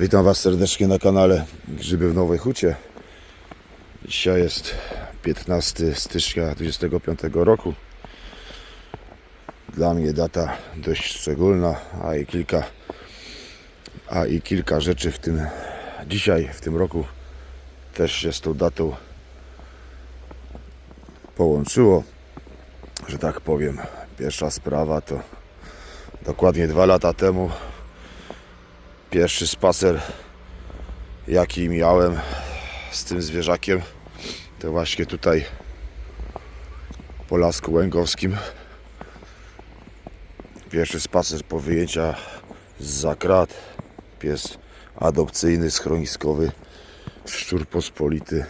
Witam Was serdecznie na kanale Grzyby w Nowej Hucie. Dzisiaj jest 15 stycznia 25 roku. Dla mnie data dość szczególna, a i kilka, a i kilka rzeczy w tym dzisiaj, w tym roku też się z tą datą połączyło, że tak powiem. Pierwsza sprawa to dokładnie dwa lata temu pierwszy spacer jaki miałem z tym zwierzakiem to właśnie tutaj po Lasku Łęgowskim. Pierwszy spacer po wyjęcia z zakrat pies adopcyjny, schroniskowy szczur pospolity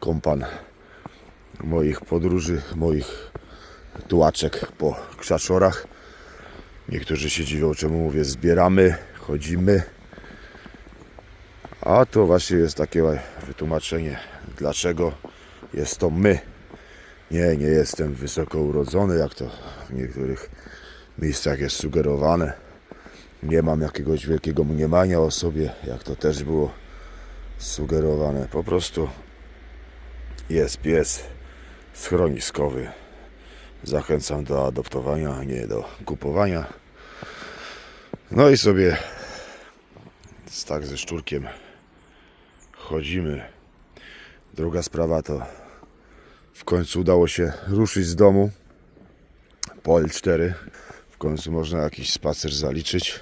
kompan moich podróży, moich tułaczek po krzaczorach. Niektórzy się dziwią, czemu mówię zbieramy, chodzimy. A to właśnie jest takie wytłumaczenie, dlaczego jest to my. Nie, nie jestem wysoko urodzony, jak to w niektórych miejscach jest sugerowane. Nie mam jakiegoś wielkiego mniemania o sobie, jak to też było sugerowane. Po prostu jest pies schroniskowy. Zachęcam do adoptowania, nie do kupowania. No i sobie tak ze szczurkiem chodzimy. Druga sprawa to w końcu udało się ruszyć z domu po L4. W końcu można jakiś spacer zaliczyć.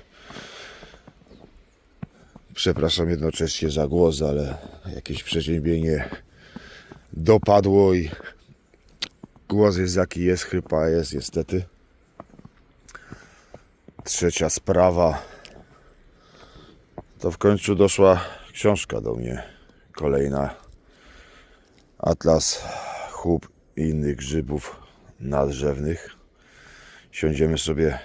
Przepraszam jednocześnie za głos, ale jakieś przeziębienie dopadło i Głos jest jaki jest, chrypa jest niestety. Trzecia sprawa. To w końcu doszła książka do mnie. Kolejna. Atlas chłop i innych grzybów nadrzewnych. Siądziemy sobie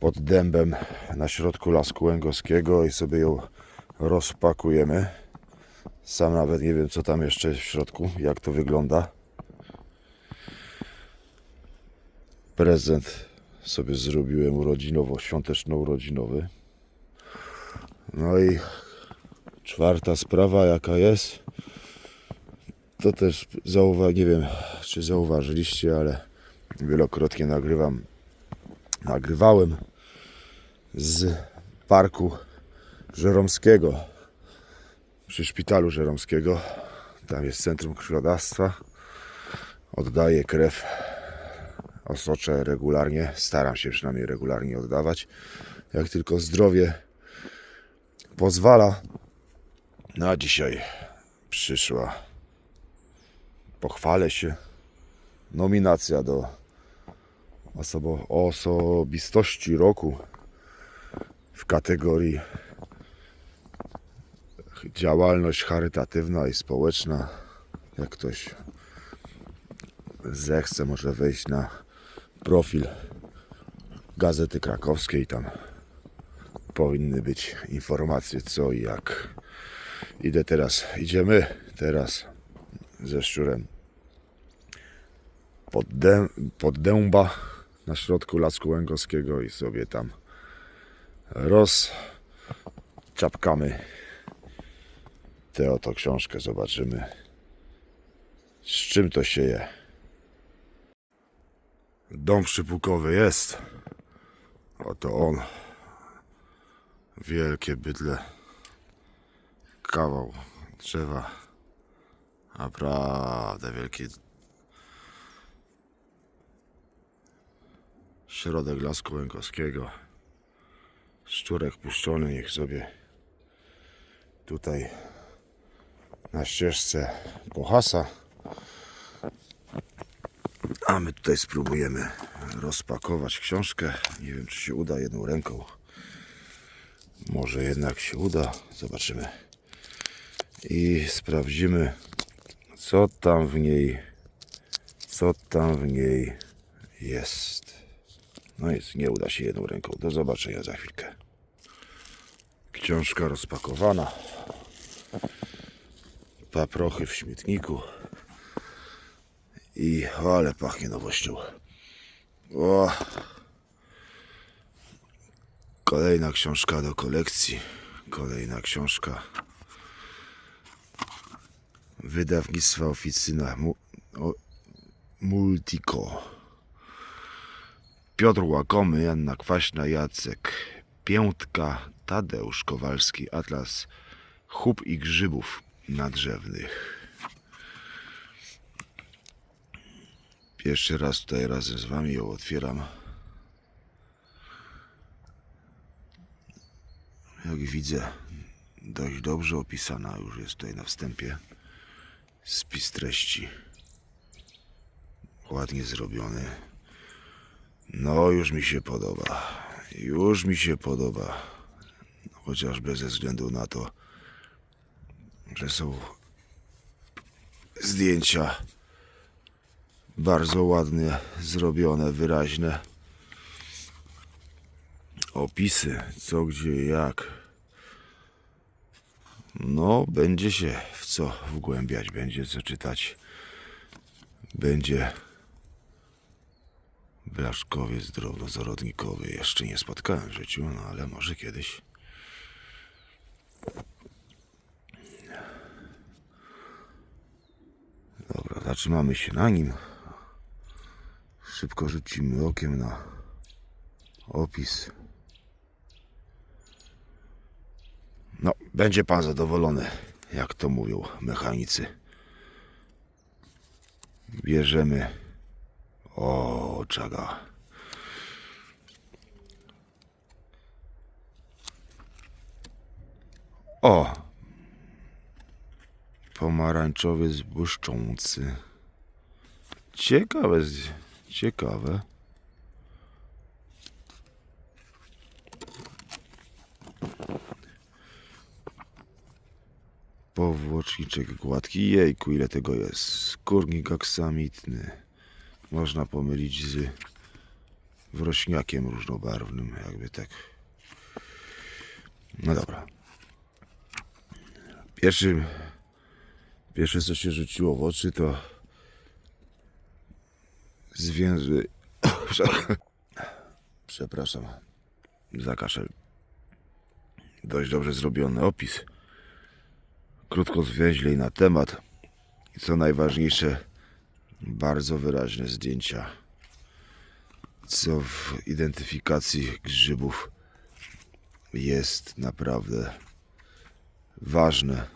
pod dębem na środku lasku łęgowskiego i sobie ją rozpakujemy. Sam nawet nie wiem co tam jeszcze jest w środku, jak to wygląda. prezent sobie zrobiłem urodzinowo, świąteczno-urodzinowy. No i czwarta sprawa jaka jest, to też zauwa nie wiem czy zauważyliście, ale wielokrotnie nagrywam, nagrywałem z parku Żeromskiego przy szpitalu Żeromskiego. Tam jest centrum krwiodawstwa. Oddaję krew osocze regularnie. Staram się przynajmniej regularnie oddawać. Jak tylko zdrowie pozwala. No dzisiaj przyszła, pochwalę się, nominacja do osobo, osobistości roku w kategorii działalność charytatywna i społeczna. Jak ktoś zechce, może wejść na profil Gazety Krakowskiej. Tam powinny być informacje co i jak. Idę teraz, idziemy teraz ze szczurem pod, dę, pod dęba na środku Lasku Łęgowskiego i sobie tam rozczapkamy tę oto książkę. Zobaczymy z czym to się je. Dom przypukowy jest. Oto on. Wielkie bydle. Kawał drzewa. Naprawdę wielki. Środek Lasku Łękowskiego. Szczurek puszczony, niech sobie tutaj na ścieżce pohasa. A my tutaj spróbujemy rozpakować książkę. Nie wiem, czy się uda jedną ręką. Może jednak się uda. Zobaczymy. I sprawdzimy, co tam w niej, co tam w niej jest. No nic, nie uda się jedną ręką. Do zobaczenia za chwilkę. Książka rozpakowana. Paprochy w śmietniku. I o, ale pachnie nowością. O. Kolejna książka do kolekcji. kolejna książka. Wydawnictwa Oficyna Mu, o, Multico. Piotr Łakomy, Janna Kwaśna, Jacek Piętka, Tadeusz Kowalski, Atlas Chub i Grzybów Nadrzewnych. Pierwszy raz tutaj razem z Wami ją otwieram. Jak widzę, dość dobrze opisana już jest tutaj na wstępie. Spis treści. Ładnie zrobiony. No, już mi się podoba. Już mi się podoba. Chociażby ze względu na to, że są zdjęcia bardzo ładnie zrobione, wyraźne. Opisy, co, gdzie, jak. No, będzie się w co wgłębiać, będzie co czytać. Będzie blaszkowiec drobnozarodnikowy. Jeszcze nie spotkałem w życiu, no ale może kiedyś. Dobra, zatrzymamy się na nim. Szybko rzucimy okiem na opis. No, będzie pan zadowolony, jak to mówią mechanicy. Bierzemy. O, czaga. O! Pomarańczowy błyszczący. Ciekawe, ciekawe. Powłoczniczek gładki. Jejku, ile tego jest. Skórnik aksamitny. Można pomylić z wrośniakiem różnobarwnym, jakby tak. No dobra. Pierwszym, pierwsze co się rzuciło w oczy to zwięzły. Przepraszam za kaszel. Dość dobrze zrobiony opis. Krótko zwięźlej na temat. I co najważniejsze, bardzo wyraźne zdjęcia. Co w identyfikacji grzybów jest naprawdę ważne.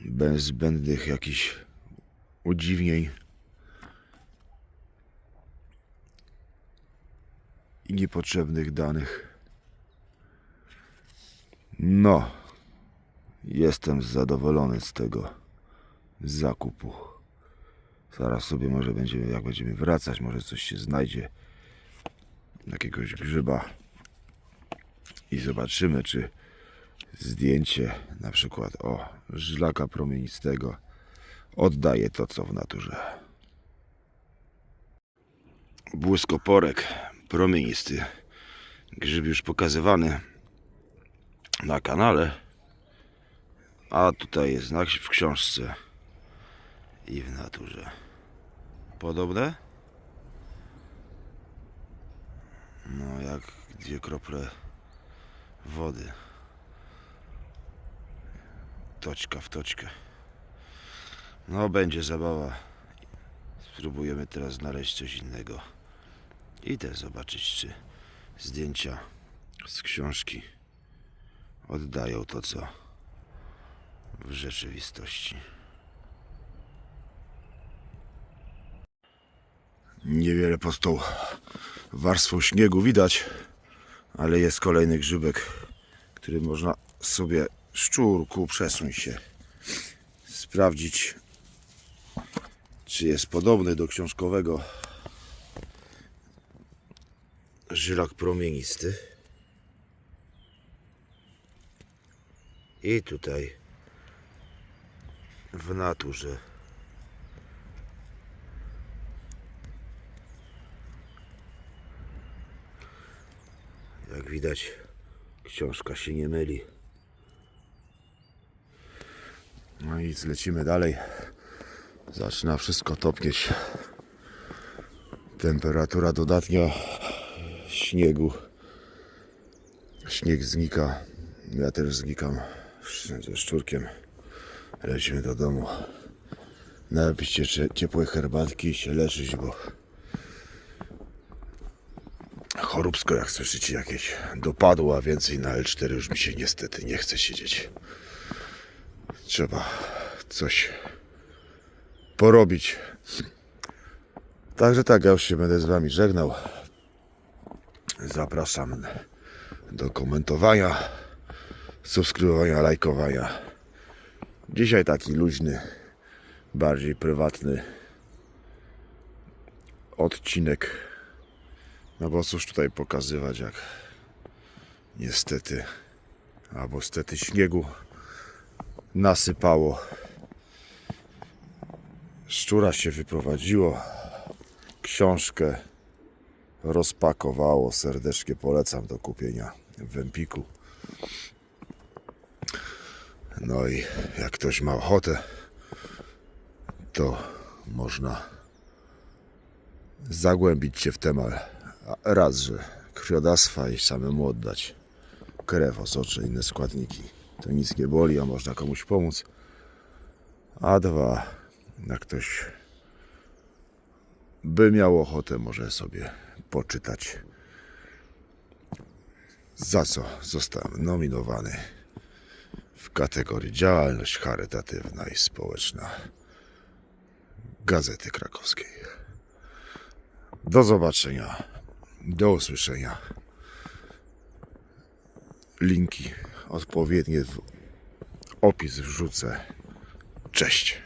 Bez zbędnych jakichś udziwnień i niepotrzebnych danych. No, jestem zadowolony z tego zakupu. Zaraz sobie może będziemy, jak będziemy wracać, może coś się znajdzie. Jakiegoś grzyba. I zobaczymy, czy zdjęcie na przykład o żlaka promienistego oddaje to, co w naturze. Błyskoporek promienisty. Grzyb już pokazywany na kanale. A tutaj jest znak w książce i w naturze. Podobne? No jak dwie krople wody. Toczka w toczkę. No będzie zabawa. Spróbujemy teraz znaleźć coś innego. I też zobaczyć, czy zdjęcia z książki oddają to, co w rzeczywistości. Niewiele pod tą warstwą śniegu widać, ale jest kolejny grzybek, który można sobie szczurku przesuń się sprawdzić, czy jest podobny do książkowego żylak promienisty. I tutaj w naturze. Jak widać, książka się nie myli. No i zlecimy dalej. Zaczyna wszystko topnieć. Temperatura dodatnia śniegu. Śnieg znika. Ja też znikam ze szczurkiem. Lecimy do domu. Napić się cie- ciepłej herbatki i się leczyć, bo choróbsko, jak słyszycie, jakieś dopadło, a więcej na L4 już mi się niestety nie chce siedzieć. Trzeba coś porobić. Także tak, ja już się będę z Wami żegnał. Zapraszam do komentowania, subskrybowania, lajkowania. Dzisiaj taki luźny, bardziej prywatny odcinek. No bo cóż tutaj pokazywać, jak niestety, albo stety śniegu nasypało. Szczura się wyprowadziło. Książkę rozpakowało. Serdecznie polecam do kupienia w Empiku. No i jak ktoś ma ochotę, to można zagłębić się w temat. Raz, że krwiodawstwa i samemu oddać krew, osocze, inne składniki. To nic nie boli, a można komuś pomóc. A dwa, jak ktoś by miał ochotę, może sobie poczytać, za co zostałem nominowany kategorii działalność charytatywna i społeczna Gazety Krakowskiej. Do zobaczenia, do usłyszenia. Linki odpowiednie w opis wrzucę. Cześć.